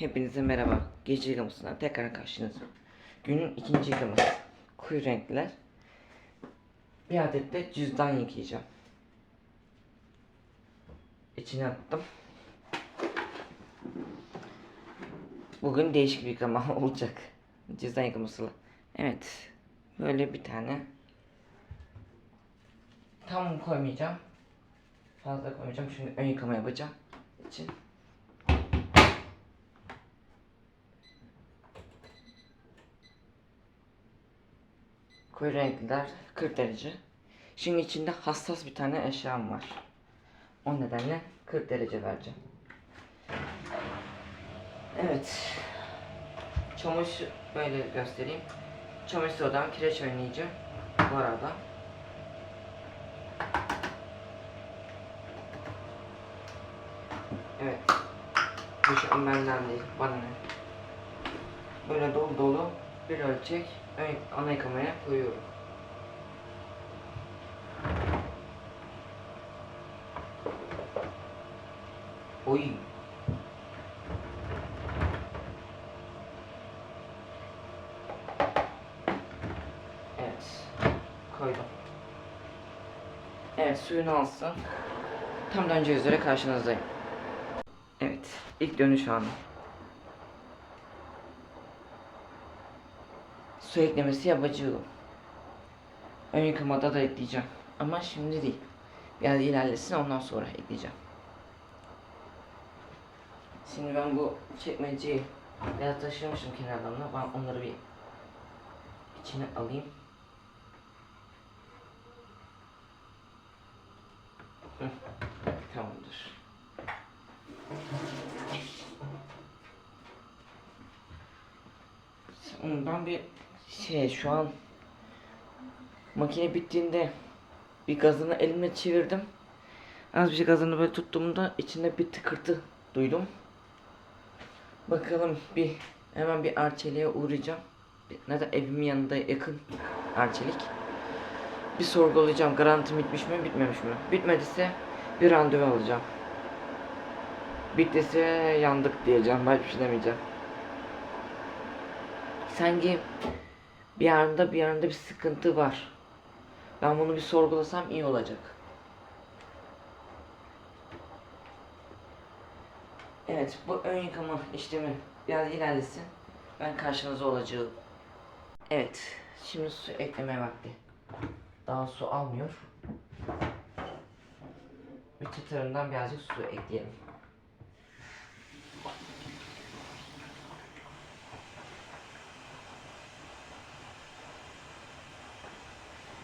Hepinize merhaba. Gece yıkamasından tekrar karşınızda. Günün ikinci yıkaması. Koyu renkler. Bir adet de cüzdan yıkayacağım. İçine attım. Bugün değişik bir yıkama olacak. Cüzdan yıkaması. Evet. Böyle bir tane. Tam koymayacağım. Fazla koymayacağım. Şimdi ön yıkama yapacağım. için. Koyu renkler 40 derece. Şimdi içinde hassas bir tane eşyam var. O nedenle 40 derece vereceğim. Evet. Çamaşır böyle göstereyim. Çamaşır sodan kireç oynayacağım. Bu arada. Evet. Düşün benden değil. Bana ne? Böyle dolu dolu bir ölçek ön, ana yıkamaya koyuyorum. Oy. Evet. Koydum. Evet suyunu alsın. Tam döneceği üzere karşınızdayım. Evet. ilk dönüş anı. Su eklemesi yapacağım. Ön yıkamada da ekleyeceğim. Ama şimdi değil. Biraz ilerlesin ondan sonra ekleyeceğim. Şimdi ben bu çekmeceyi biraz taşırmışım kenarlarına. Ben onları bir içine alayım. Tamamdır. Ben bir şey şu an makine bittiğinde bir gazını elimle çevirdim. Az bir şey gazını böyle tuttuğumda içinde bir tıkırtı duydum. Bakalım bir hemen bir arçeliğe uğrayacağım. Nerede evimin yanında yakın arçelik. Bir sorgulayacağım garanti bitmiş mi bitmemiş mi? Bitmediyse bir randevu alacağım. Bittiyse yandık diyeceğim. Başka bir şey demeyeceğim. Sanki bir yerinde bir yerinde bir sıkıntı var. Ben bunu bir sorgulasam iyi olacak. Evet, bu ön yıkama işlemi biraz ilerlesin. Ben karşınızda olacağım. Evet, şimdi su ekleme vakti. Daha su almıyor. Bir çıtırından birazcık su ekleyelim.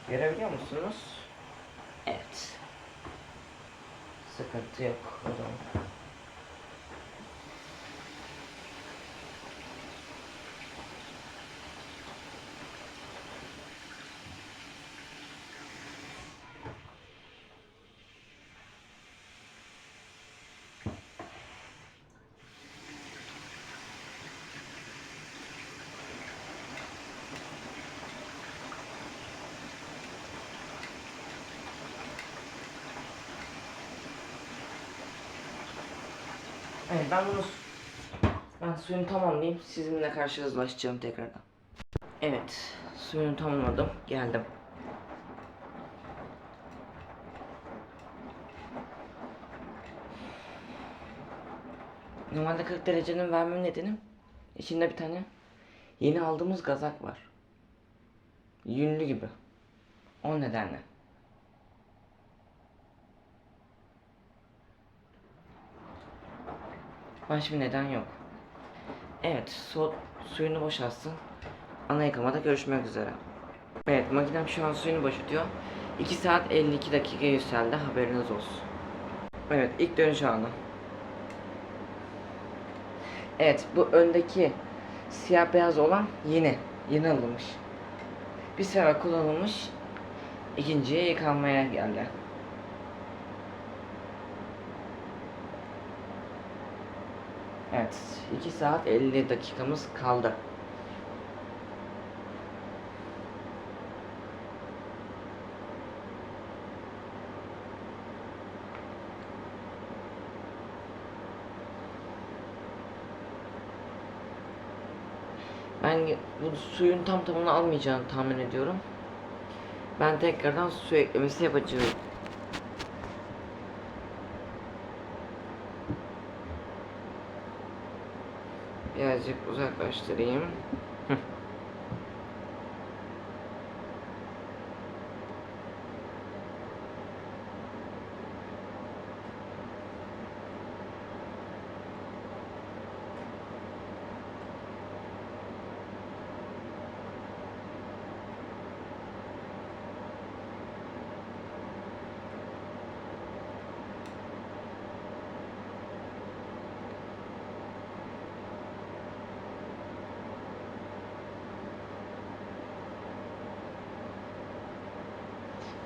Görebiliyor musunuz? Evet. Sıkıntı yok o zaman. Evet ben bunu ben suyunu tamamlayayım. Sizinle karşılaşacağım tekrardan. Evet suyunu tamamladım. Geldim. Normalde 40 derecenin vermem nedenim içinde bir tane yeni aldığımız gazak var. Yünlü gibi. O nedenle. Başka bir neden yok. Evet, su, suyunu boşaltsın. Ana yıkamada görüşmek üzere. Evet, makinem şu an suyunu boşaltıyor. 2 saat 52 dakika yükseldi, haberiniz olsun. Evet, ilk dönüş anı. Evet, bu öndeki siyah beyaz olan yeni, yeni alınmış. Bir sefer kullanılmış, ikinciye yıkanmaya geldi. Evet, 2 saat 50 dakikamız kaldı. Ben bu suyun tam tamını almayacağını tahmin ediyorum. Ben tekrardan su eklemesi yapacağım. Birazcık uzaklaştırayım.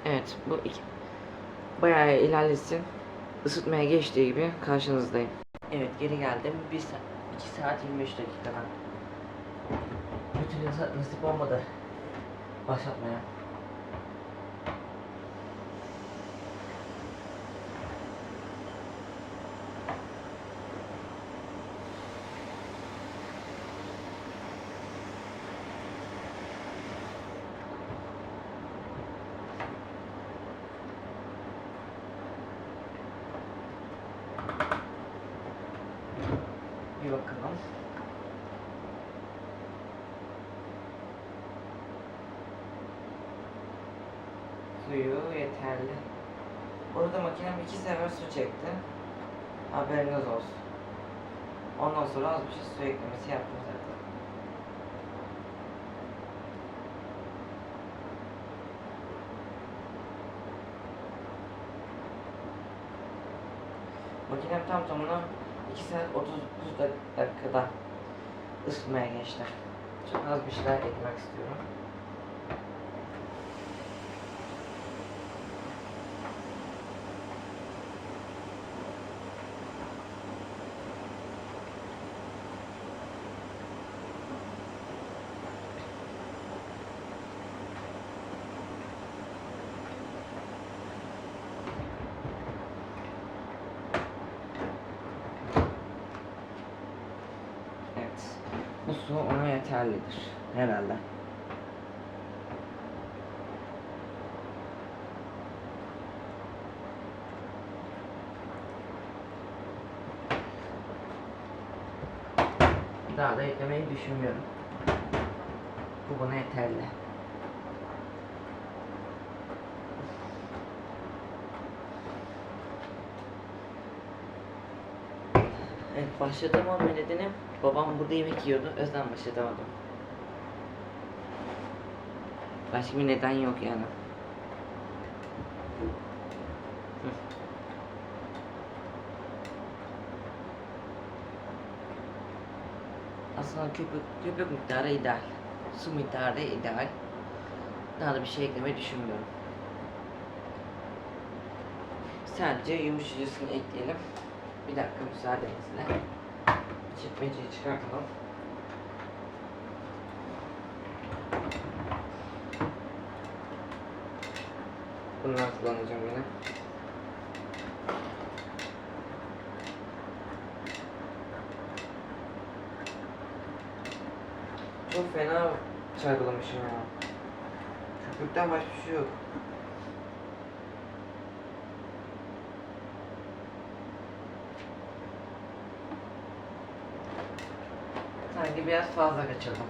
Evet bu iki, bayağı ilerlesin. Isıtmaya geçtiği gibi karşınızdayım. Evet geri geldim. 1 saat, 2 saat 25 dakikadan. Nasip- nasip olmadı. Başlatmaya. Bir bakalım. Suyu yeterli. Orada makinem iki sefer su çekti. Haberiniz olsun. Ondan sonra az bir şey su eklemesi yaptım zaten. Makinem tam tamına 2 saat 30 dak- dakikada ısıtmaya geçti. Çok az bir şeyler eklemek istiyorum. Evet. Bu su ona yeterlidir. Herhalde. Daha da eklemeyi düşünmüyorum. Bu bana yeterli. Evet başlatamam nedeni babam burada yemek yiyordu. Yüzden başlatamadım. Başka bir neden yok yani. Aslında köpük, köpük miktarı ideal. Su miktarı ideal. Daha da bir şey eklemeyi düşünmüyorum. Sadece yumuşacısını ekleyelim. Bir dakika müsaadenizle. Çekmeceyi çıkartalım. Bundan kullanacağım yine. Çok fena çarpılamışım ya. Köpükten başka bir şey yok. Sanki biraz fazla kaçırdım.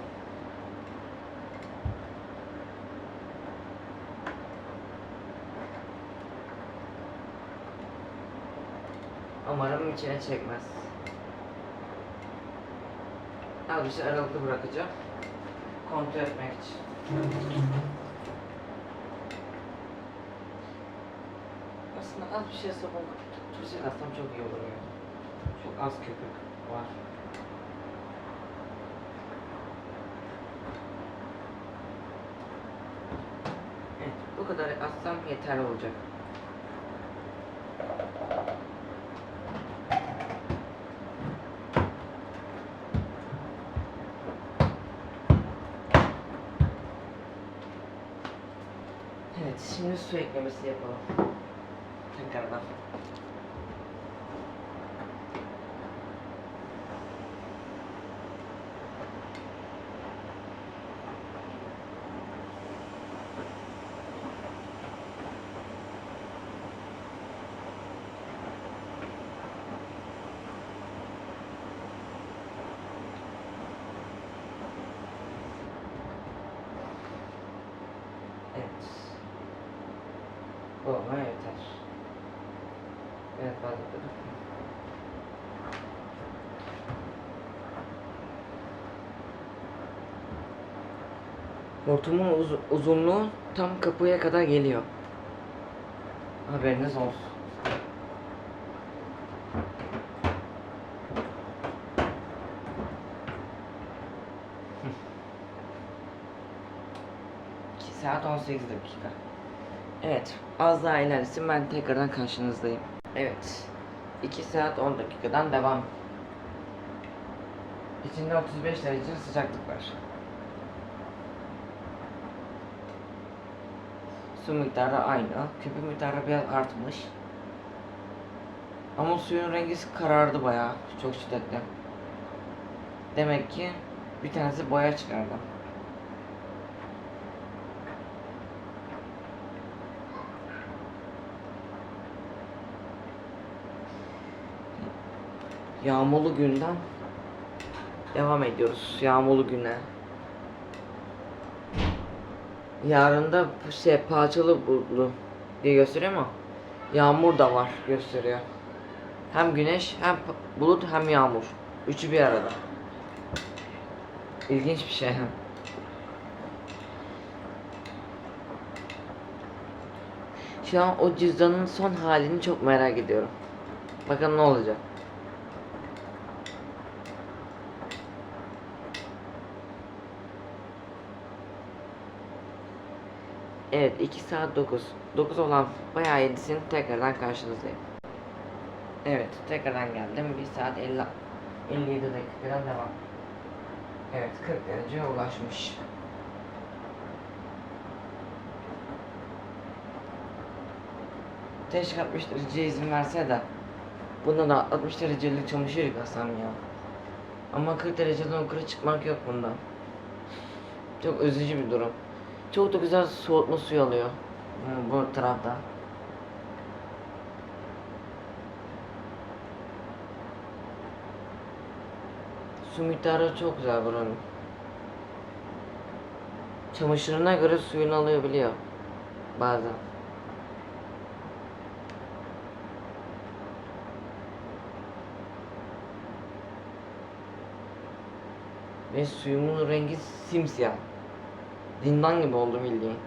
Umarım içine çekmez. Az bir şey aralıklı bırakacağım. Kontrol etmek için. Aslında az bir şey sabun tutacak aslında çok iyi olur ya. Çok az köpük var. Evet, bu kadar yeterli olacak. Evet, şimdi su eklemesi yapalım. Tekrardan. olmaya yeter. Evet fazla durduk. Hortumun uz- uzunluğu tam kapıya kadar geliyor. Haberiniz olsun. İki saat 18 dakika. Evet, az daha ilerlesin ben tekrardan karşınızdayım. Evet, 2 saat 10 dakikadan devam. İçinde 35 derece sıcaklık var. Su miktarı aynı. Köpük miktarı biraz artmış. Ama suyun rengi karardı bayağı. Çok şiddetli. Demek ki bir tanesi boya çıkardı. Yağmurlu günden devam ediyoruz. Yağmurlu güne. Yarın da şey parçalı bulutlu diye gösteriyor ama yağmur da var gösteriyor. Hem güneş hem bulut hem yağmur. Üçü bir arada. İlginç bir şey. Şu an o cüzdanın son halini çok merak ediyorum. Bakalım ne olacak. Evet 2 saat 9. 9 olan bayağı 7'sin tekrardan karşınızdayım. Evet tekrardan geldim. 1 saat 50, 57 dakikadan devam. Evet 40 dereceye ulaşmış. Keşke 60 dereceye izin verse de Bunda da 60 derecelik çamaşır yıkasam ya. Ama 40 dereceden yukarı çıkmak yok bunda. Çok üzücü bir durum. Çok da güzel soğutma suyu alıyor. Bu, bu tarafta. Su miktarı çok güzel buranın. Çamaşırına göre suyunu alabiliyor. Bazen. Ve suyumun rengi simsiyah. Zindan gibi oldu bildiğin.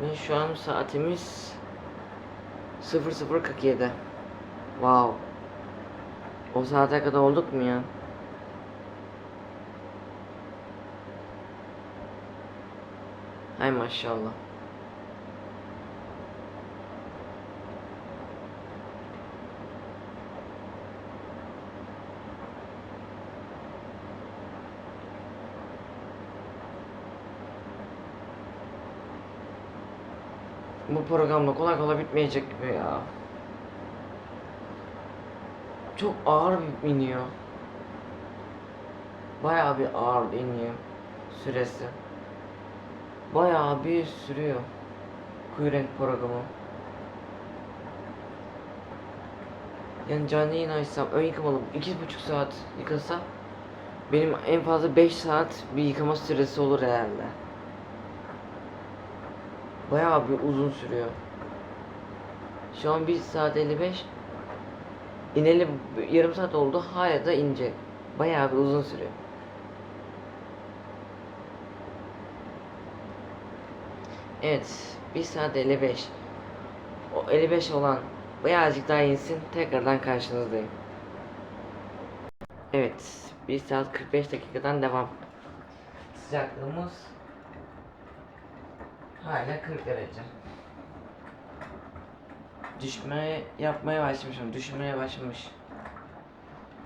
Ve şu an saatimiz 00.47. Wow. O saate kadar olduk mu ya? Hay maşallah. Bu programda kolay kolay bitmeyecek gibi ya. Çok ağır bir iniyor. Bayağı bir ağır iniyor süresi. Bayağı bir sürüyor. Kuyrenk programı. Yani canlı yayın açsam ön yıkamalım. iki buçuk saat yıkasa benim en fazla 5 saat bir yıkama süresi olur herhalde. Bayağı bir uzun sürüyor. Şu an 1 saat 55. İneli yarım saat oldu. Hala da inecek. Bayağı bir uzun sürüyor. Evet. 1 saat 55. O 55 olan birazcık daha insin. Tekrardan karşınızdayım. Evet. 1 saat 45 dakikadan devam. Sıcaklığımız hala 40 derece. Düşmeye yapmaya başlamışım. Düşmeye başlamış.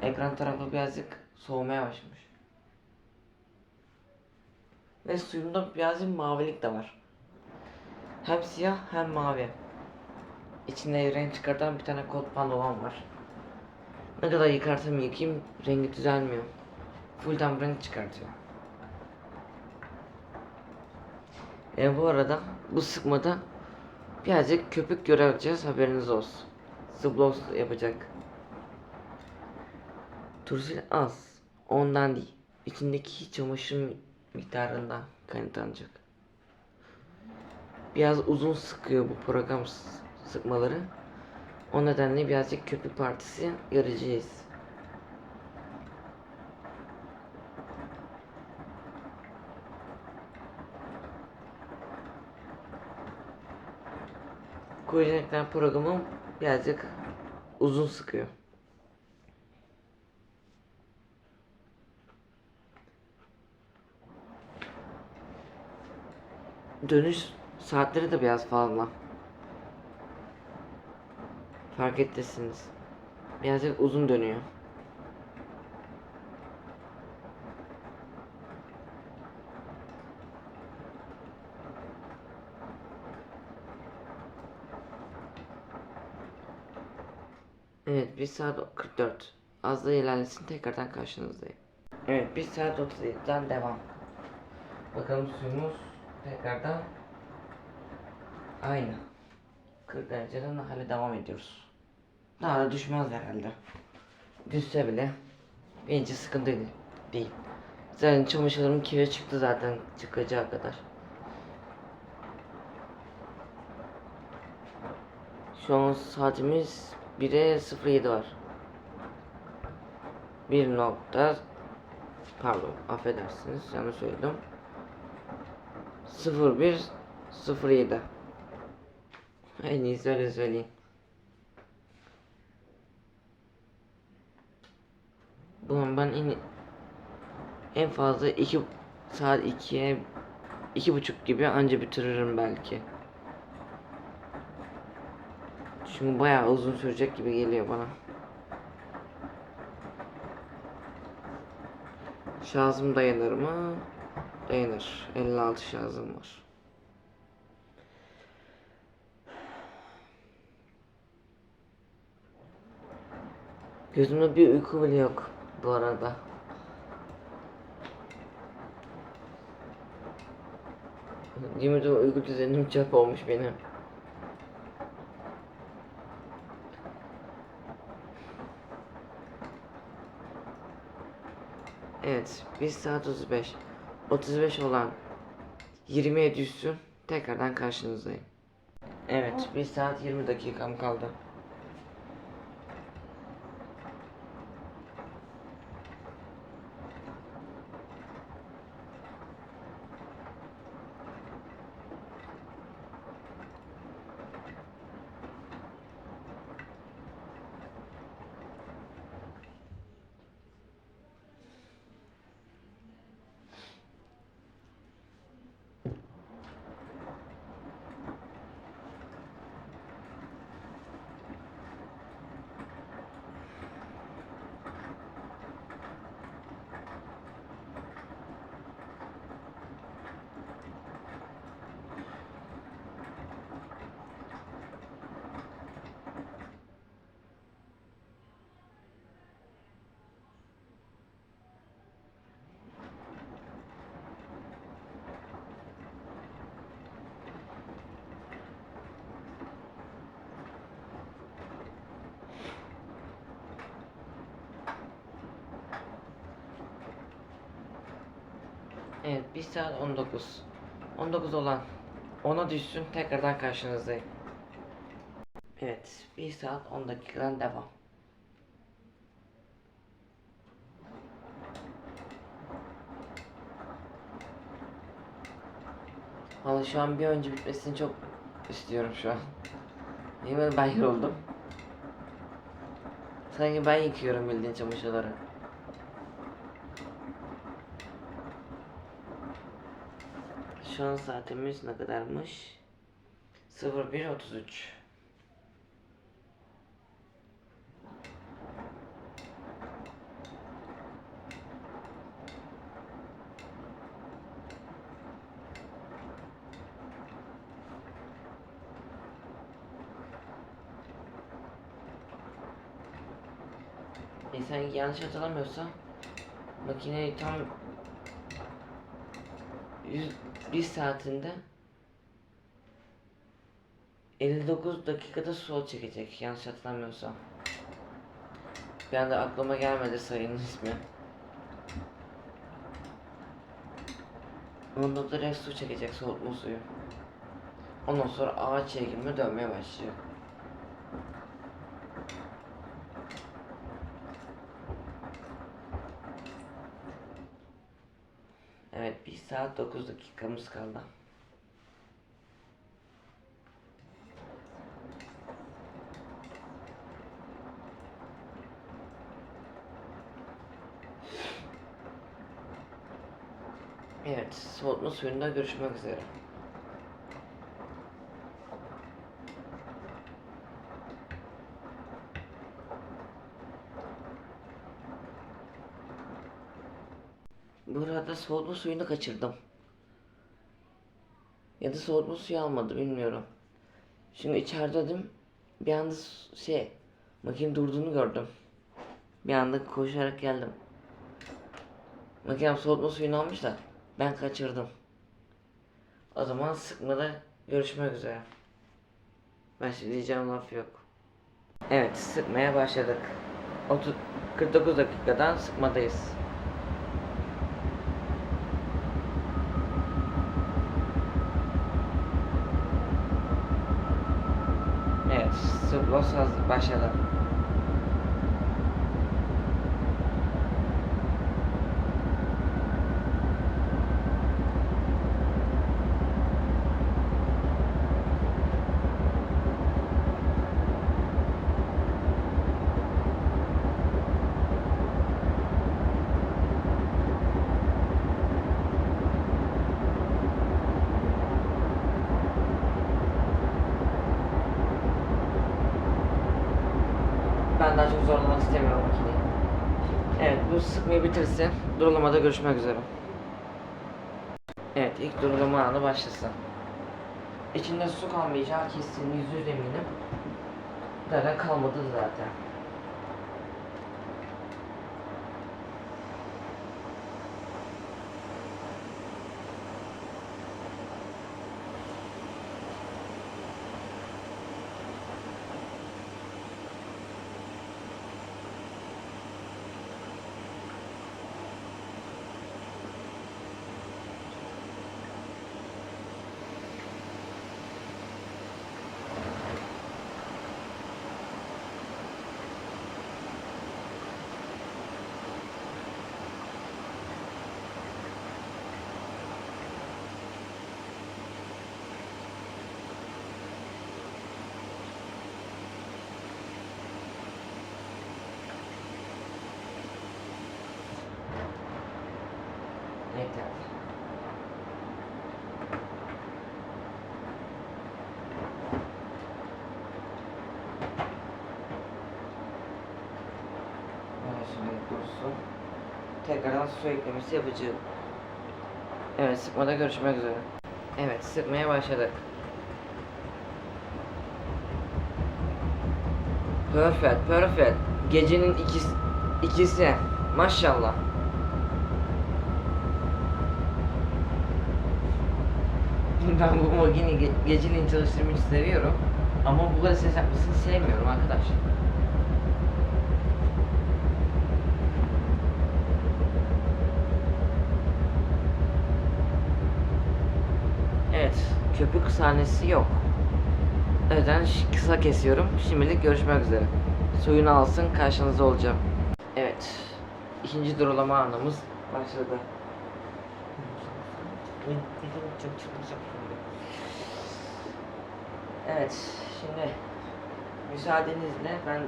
Ekran tarafı birazcık soğumaya başlamış. Ve suyunda birazcık mavilik de var. Hem siyah hem mavi. İçinde renk çıkartan bir tane kot pantolon var. Ne kadar yıkarsam yıkayayım rengi düzelmiyor. Full tam renk çıkartıyor. E bu arada bu sıkmada birazcık köpük göreceğiz haberiniz olsun. Sublox yapacak. Turşu az. Ondan değil. İçindeki çamaşır miktarından kaynaklanacak. Biraz uzun sıkıyor bu program sıkmaları. O nedenle birazcık köpük partisi göreceğiz. Koyacaklar programım birazcık uzun sıkıyor. Dönüş saatleri de biraz fazla. Fark ettiniz. Birazcık uzun dönüyor. Evet 1 saat 44. Az da ilerlesin tekrardan karşınızdayım. Evet 1 saat 37'den devam. Bakalım suyumuz tekrardan aynı. 40 dereceden hala devam ediyoruz. Daha da düşmez herhalde. Düşse bile bence sıkıntı değil. Zaten çamaşırlarım kire çıktı zaten çıkacağı kadar. Şu an saatimiz 1'e 07 var. 1 nokta pardon affedersiniz yanlış söyledim. 01 07 En iyisi öyle söyleyeyim. Bu an ben en, en fazla 2 saat 2'ye iki buçuk gibi anca bitiririm belki. Çünkü bayağı uzun sürecek gibi geliyor bana. Şarjım dayanır mı? Dayanır. 56 şarjım var. Gözümde bir uyku bile yok bu arada. Yemin uyku düzenim çöp olmuş benim. Evet, 1 saat 35. 35 olan 20'ye düşsün. Tekrardan karşınızdayım. Evet, 1 saat 20 dakikam kaldı. Evet 1 saat 19. 19 olan 10'a düşsün tekrardan karşınızdayım. Evet 1 saat 10 dakikadan devam. Valla şu an bir önce bitmesini çok istiyorum şu an. Yemin ben yoruldum. Sanki ben yıkıyorum bildiğin çamaşırları. Şu an saatimiz ne kadarmış? 01.33 E sen yanlış hatırlamıyorsam makineyi tam 100, bir saatinde 59 dakikada sol çekecek yanlış hatırlamıyorsam. Bir anda aklıma gelmedi sayının ismi. Onda direkt su çekecek soğutma suyu. Ondan sonra ağaç çekimi dönmeye başlıyor. Evet 1 saat 9 dakikamız kaldı. Evet, soğutma suyunda görüşmek üzere. Burada soğutma suyunu kaçırdım. Ya da soğutma suyu almadı bilmiyorum. Şimdi içeridedim. Bir anda şey makine durduğunu gördüm. Bir anda koşarak geldim. Makinem soğutma suyunu almış da ben kaçırdım. O zaman sıkmada görüşmek üzere. Başka diyeceğim laf yok. Evet sıkmaya başladık. 30, 49 dakikadan sıkmadayız. বাসালাম Bu sıkmayı bitirsin. Durulamada görüşmek üzere. Evet, ilk durulama anı başlasın. İçinde su kalmayacağı kesin yüzde yüz eminim. Zaten kalmadı zaten. Yeter. Evet dursun. Tekrardan su eklemesi yapacağım. Evet sıkmada görüşmek üzere. Evet sıkmaya başladık. Perfect, perfect. Gecenin ikisi, ikisi. Maşallah. Ben bu makineyi ge geceliğin çalıştırmayı seviyorum. Ama bu kadar ses yapmasını sevmiyorum arkadaş. Evet, köpük sahnesi yok. O kısa kesiyorum. Şimdilik görüşmek üzere. Suyunu alsın, karşınızda olacağım. Evet, ikinci durulama anımız başladı. Evet, şimdi müsaadenizle ben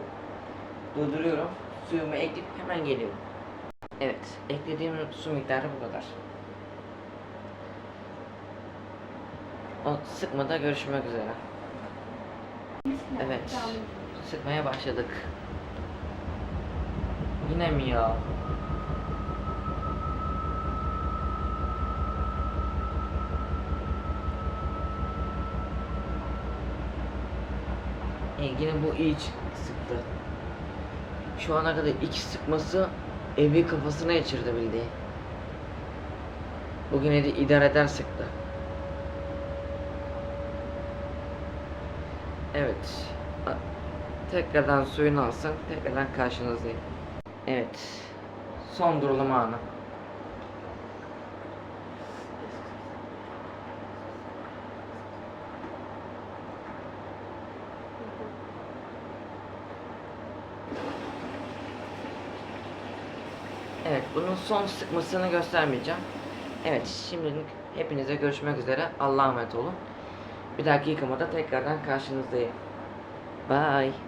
durduruyorum. Suyumu ekleyip hemen geliyorum. Evet, eklediğim su miktarı bu kadar. O sıkmada görüşmek üzere. Evet, sıkmaya başladık. Yine mi ya? E, yine bu çık- sıktı. Şu ana kadar iki sıkması evi kafasına geçirdi bildiği. Bugün de idare eder sıktı. Evet. Tekrardan suyunu alsın. Tekrardan karşınızdayım. Evet. Son durulama anı. Evet, bunun son sıkmasını göstermeyeceğim. Evet, şimdilik hepinize görüşmek üzere. Allah'a emanet olun. Bir dahaki yıkamada tekrardan karşınızdayım. Bye.